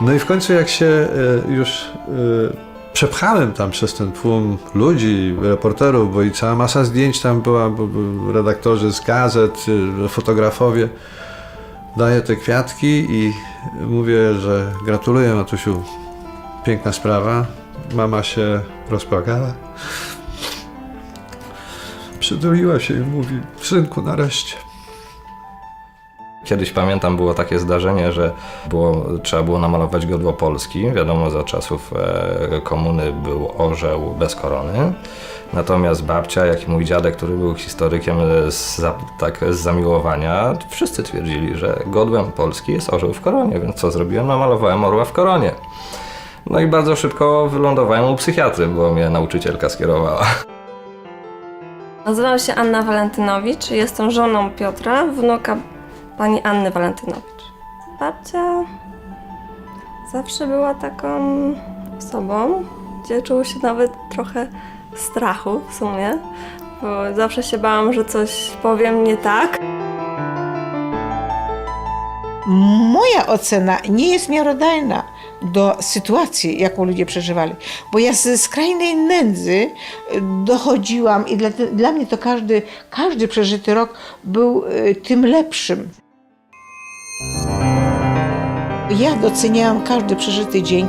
No i w końcu jak się e, już e, przepchałem tam przez ten tłum ludzi, reporterów, bo i cała masa zdjęć tam była, redaktorzy z gazet, e, fotografowie, daję te kwiatki i mówię, że gratuluję Matusiu, piękna sprawa. Mama się rozpłakała. Przytuliła się i mówi, synku, nareszcie. Kiedyś pamiętam, było takie zdarzenie, że było, trzeba było namalować godło Polski. Wiadomo, za czasów e, komuny był orzeł bez korony. Natomiast babcia, jak i mój dziadek, który był historykiem e, z, za, tak, z zamiłowania, wszyscy twierdzili, że godłem Polski jest orzeł w koronie, więc co zrobiłem? Namalowałem orła w koronie. No i bardzo szybko wylądowałem u psychiatry, bo mnie nauczycielka skierowała. Nazywam się Anna Walentynowicz, jestem żoną Piotra, wnuka pani Anny Walentynowicz. Babcia zawsze była taką osobą, gdzie czuło się nawet trochę strachu w sumie, bo zawsze się bałam, że coś powiem nie tak. Moja ocena nie jest miarodajna do sytuacji, jaką ludzie przeżywali, bo ja ze skrajnej nędzy dochodziłam i dla, dla mnie to każdy, każdy przeżyty rok był y, tym lepszym. Ja doceniałam każdy przeżyty dzień.